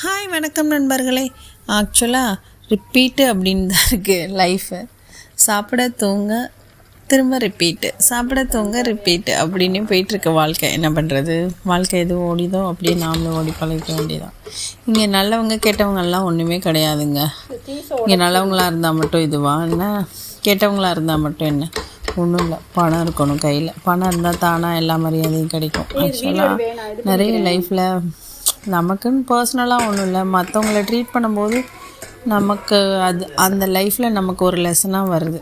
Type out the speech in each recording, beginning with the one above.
Hi வணக்கம் நண்பர்களே. ஆக்சுவலாக ரிப்பீட்டு அப்படின்னு தான் இருக்குது லைஃபு சாப்பிட தூங்க திரும்ப ரிப்பீட்டு சாப்பிட தூங்க ரிப்பீட்டு அப்படின்னு போயிட்டுருக்கு வாழ்க்கை. என்ன பண்ணுறது வாழ்க்கை எது ஓடிதோ அப்படியே நாமளும் ஓடி பழகிக்க வேண்டியதான் இங்கே நல்லவங்க கெட்டவங்கெல்லாம் ஒன்றுமே கிடையாதுங்க. இங்கே நல்லவங்களா இருந்தால் மட்டும் இதுவா? என்ன? கெட்டவங்களா இருந்தால் மட்டும் என்ன? ஒன்றும் இல்லை. பணம் இருக்கணும் கையில். பணம் இருந்தால் தானாக எல்லா மரியாதையும் கிடைக்கும். ஆக்சுவலாக நிறைய லைஃப்பில் நமக்குன்னு பர்சனலாக ஒன்றும் இல்லை. மற்றவங்கள ட்ரீட் பண்ணும்போது நமக்கு அது அந்த லைஃப்பில் நமக்கு ஒரு லெசனாக வருது.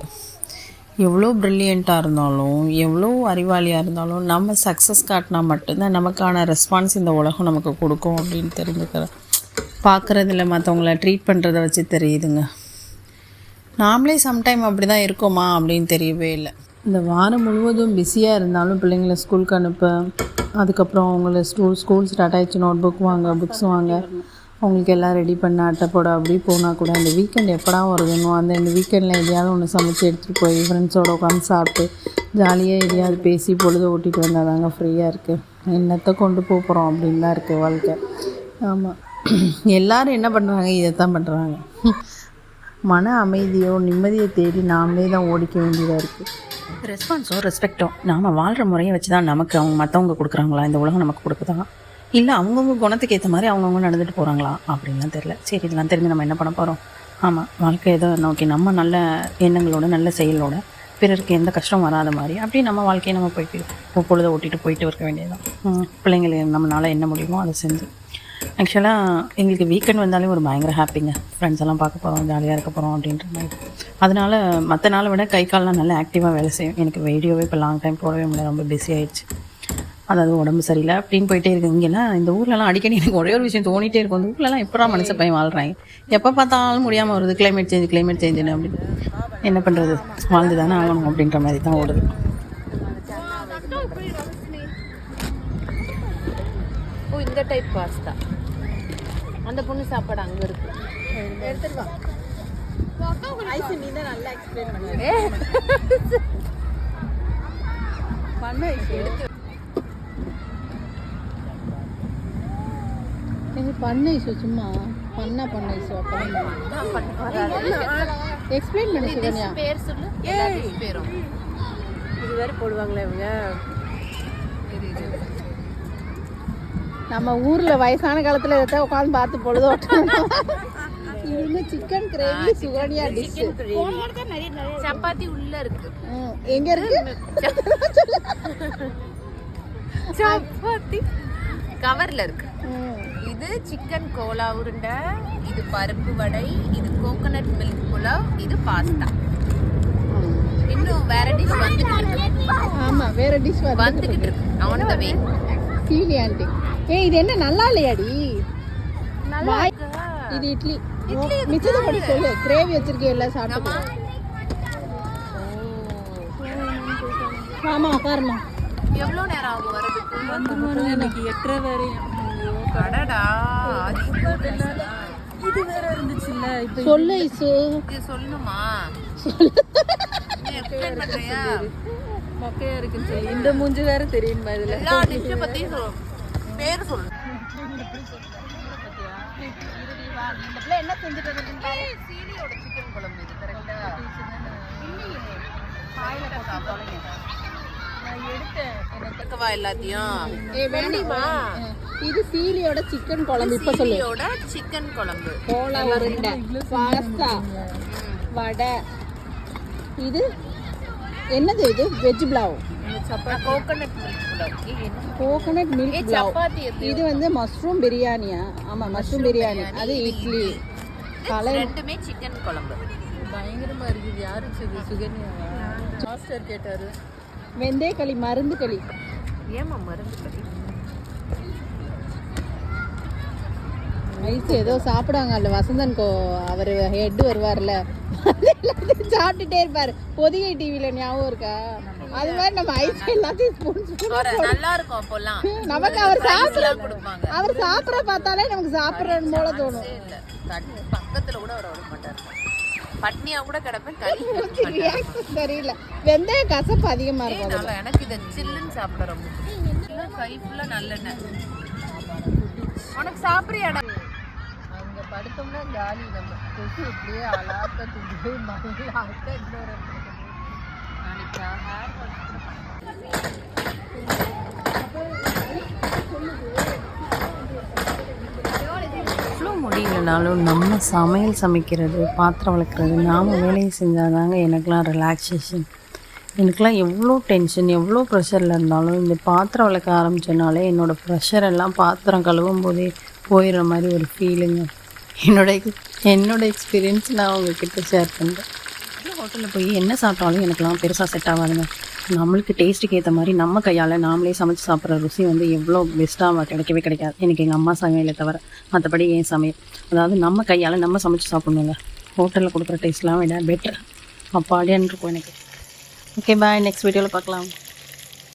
எவ்வளோ ப்ரில்லியண்ட்டாக இருந்தாலும் எவ்வளோ அறிவாளியாக இருந்தாலும் நம்ம சக்ஸஸ் காட்டினா மட்டும்தான் நமக்கான ரெஸ்பான்ஸ் இந்த உலகம் நமக்கு கொடுக்கும் அப்படின்னு தெரிஞ்சுக்கிறேன் பார்க்குறதில்ல மற்றவங்கள ட்ரீட் பண்ணுறத வச்சு தெரியுதுங்க. நாமளே சம்டைம் அப்படி தான் இருக்கோமா அப்படின்னு தெரியவே இல்லை. இந்த வாரம் முழுவதும் பிஸியாக இருந்தாலும் பிள்ளைங்களை ஸ்கூலுக்கு அனுப்ப அதுக்கப்புறம் அவங்கள ஸ்கூல் ஸ்கூல் ஸ்டார்ட் ஆகிடுச்சு நோட் புக் வாங்க புக்ஸ் வாங்க. அவங்களுக்கு எல்லாம் ரெடி பண்ண அட்டை போட அப்படி போனால் கூட இந்த வீக்கெண்ட் எப்படா வருதுன்னு அந்த இந்த வீக்கெண்டில் எதையாவது ஒன்று சமைச்சு எடுத்துகிட்டு போய் ஃப்ரெண்ட்ஸோட உட்காந்து சாப்பிட்டு ஜாலியாக எதையாவது பேசி பொழுது ஓட்டிகிட்டு வந்தால் தாங்க ஃப்ரீயாக இருக்குது என்னத்தை கொண்டு போக போகிறோம் அப்படின்னு தான் இருக்குது வாழ்க்கை. ஆமாம் எல்லோரும் என்ன பண்ணுறாங்க இதை தான் பண்ணுறாங்க மன அமைதியோ நிம்மதியை தேடி நாமளே தான் ஓடிக்க வேண்டியதாக இருக்குது ரெஸ்பான்ஸோ ரெஸ்பெக்டோ நாம் வாழ்கிற முறையை வச்சு தான் நமக்கு அவங்க மற்றவங்க கொடுக்குறாங்களா? இந்த உலகம் நமக்கு கொடுக்குதா? இல்லை அவங்கவுங்க குணத்துக்கு ஏற்ற மாதிரி அவங்கவுங்க நடந்துட்டு போகிறாங்களா அப்படின்லாம் தெரில சரி இதெல்லாம் தெரிஞ்சு நம்ம என்ன பண்ண போகிறோம் ஆமாம் வாழ்க்கை ஏதோ நோக்கி நம்ம நல்ல எண்ணங்களோட நல்ல செயலோட பிறருக்கு எந்த கஷ்டம் வராத மாதிரி அப்படியே நம்ம வாழ்க்கையை நம்ம போயிட்டு பொழுதை ஓட்டிட்டு போயிட்டு இருக்க வேண்டியதுதான். பிள்ளைங்களுக்கு நம்மளால் என்ன முடியுமோ அதை செஞ்சு. ஆக்சுவலாக எங்களுக்கு வீக்கெண்ட் வந்தாலே ஒரு பயங்கர ஹாப்பிங்க ஃப்ரெண்ட்ஸ் எல்லாம் பார்க்க போகிறோம் ஜாலியாக இருக்க போகிறோம் அப்படின்ற மாதிரி. அதனால் மற்ற நாளை விட கை கால்லாம் நல்லா ஆக்டிவாக வேலை செய்யும். எனக்கு வீடியோவே இப்போ லாங் டைம் போடவே முடியல ரொம்ப பிஸி ஆயிடுச்சு. அதாவது உடம்பு சரியில்லை அப்படின்னு போயிட்டே இருக்கு. இங்கெல்லாம் இந்த ஊர்லலாம் அடிக்கடி எனக்கு ஒரே ஒரு விஷயம் தோணிட்டே இருக்கும். இந்த ஊர்லலாம் எப்படா மனுஷ பையன் வாழ்கிறாங்க எப்போ பார்த்தாலும் முடியாமல் வருது கிளைமேட் சேஞ்ச் கிளைமேட் சேஞ்சுன்னு அப்படின்னு. என்ன பண்ணுறது வாழ்ந்து தானே ஆகணும் அப்படின்ற மாதிரி தான் ஓடுது. ஓ இந்த டைப் பாஸ்தா அந்த பொண்ணு சாப்பாடு அங்க இருக்கு. பண்ணு. இஷ்யூ சும்மா. பண்ணா பண்ண இஷ்யூ எக்ஸ்பிளைன் பண்ணு சுகன்யா பேர் சொல்லு. பேரும். இது வேற போடுவாங்களே இவங்க. நம்ம ஊர்ல வயசான காலத்துல இதை உட்காந்து பார்த்து பொழுது ஓட்டணும். இது chicken gravy Sukanya dish chapati உள்ள இருக்கு. எங்க இருக்கு? சப்பாத்தி. கவர்ல இருக்கு. இது சிக்கன் கோலா உருண்டை இது பருப்பு வடை இது கோகனட் மில்க் புலாவ் இது பாஸ்தா இன்னும் வேற டிஷ் வந்துகிட்டு இருக்கு. ஆமா வேற டிஷ் வந்து வந்துகிட்டு இருக்கு. ஆண்டி ஏய் இது என்ன? நல்லா இல்லையாடி? வாய் இது இட்லி. மிச்சத்தை படி சொல்லு. கிரேவி வச்சிருக்கேன் எல்லாம் சாப்பிட்டு ஆமா உட்காரணும் எவ்வளவு நேரம் ஆகும் வரதுக்கு எனக்கு எட்டரை வரையும். அடடா இது வேற இருந்துச்சுல்ல. சொல்லு இசு இது சொல்லணுமா? பண்றியா? மொக்கையா இருக்குன்னு சொல்லி. இந்த மூஞ்சி வேற தெரியுமா இதுல? எல்லா டிஷ்ஷை பத்தியும் சொல்லு பேர் சொல்லு. என்ன செஞ்சுட்டு சீனியோட சிக்கன் குழம்பு இது கரெக்டா எடுத்தேன் எல்லாத்தையும்? ஏ வேண்டிமா இது சீலியோட சிக்கன் குழம்பு இப்ப சொல்லு. சீனியோட சிக்கன் குழம்பு. கோலா உருண்டை. பாஸ்தா. வடை. இது என்னது இது? Veg pulao coconut milk pulao இது வந்து மஷ்ரூம் பிரியாணியா ஆமா மஷ்ரூம் பிரியாணி அது இட்லி. கலர் ரெண்டுமே சிக்கன் குழம்பு. பயங்கரமா இருக்குது. யாரு சுகன்யா மாஸ்டர் கேட்டாரு வெந்தய களி மருந்து களி ஏமா மருந்து கறி ஐஸ் ஏதோ சாப்பிடுவாங்க அல்ல வசந்தன் கோ அவர் ஹெட் வருவார்ல. சாப்பிட்டுட்டே இருப்பாரு. பொதிகை டிவில ஞாபகம் இருக்கா? அது மாதிரி நம்ம ஐஸ் எல்லாத்தையும் ஸ்பூன் நல்லா இருக்கும் அப்போல்லாம். நமக்கு அவர் சாப்பிட கொடுப்பாங்க. அவர் சாப்பிட பார்த்தாலே நமக்கு சாப்பிடணும் போல தோணும். பக்கத்துல கூட அவர் விட மாட்டார் பட்னியா கூட கிடப்பேன் தெரியல. வெந்தய கசப்பு அதிகமா இருக்கும் எனக்கு இதை சில்லுன்னு சாப்பிட ரொம்ப கை ஃபுல்லா நல்லெண்ணெய். உனக்கு சாப்பிடுறியாடா? படுத்தோம்னா ஜாலி நம்ம கொசு இப்படியே அலாக்க தூக்கி மல்லாக்க இன்னொரு நாளைக்கு ஹேர் எவ்வளோ முடியலனாலும் நம்ம சமையல் சமைக்கிறது பாத்திரம் வளர்க்குறது நாம் வேலையை செஞ்சால் தாங்க எனக்கெலாம் ரிலாக்ஸேஷன் எனக்கெலாம் எவ்வளோ டென்ஷன் எவ்வளோ ப்ரெஷரில் இருந்தாலும் இந்த பாத்திரம் வளர்க்க ஆரம்பித்தனாலே என்னோடய ப்ரெஷர் எல்லாம் பாத்திரம் கழுவும் போதே போயிடுற மாதிரி ஒரு ஃபீலுங்க என்னோட என்னோடய எக்ஸ்பீரியன்ஸ் நான் உங்ககிட்ட ஷேர் பண்ணுறேன் ஹோட்டலில் போய் என்ன சாப்பிட்டாலும் எனக்கெல்லாம் பெருசாக செட் ஆகாதுங்க. நம்மளுக்கு டேஸ்ட்டுக்கு ஏற்ற மாதிரி நம்ம கையால் நாமளே சமைச்சு சாப்பிட்ற ருசி வந்து எவ்வளோ பெஸ்ட்டாக கிடைக்கவே கிடைக்காது. எனக்கு எங்கள் அம்மா சமையலை தவிர மற்றபடி என் சமையல். அதாவது நம்ம கையால் நம்ம சமைச்சு சாப்பிடணுங்க. ஹோட்டலில் கொடுக்குற டேஸ்ட்லாம் விட பெட்டர் அப்பாடியான் இருக்கும் எனக்கு. ஓகே பாய் நெக்ஸ்ட் வீடியோவில் பார்க்கலாம்.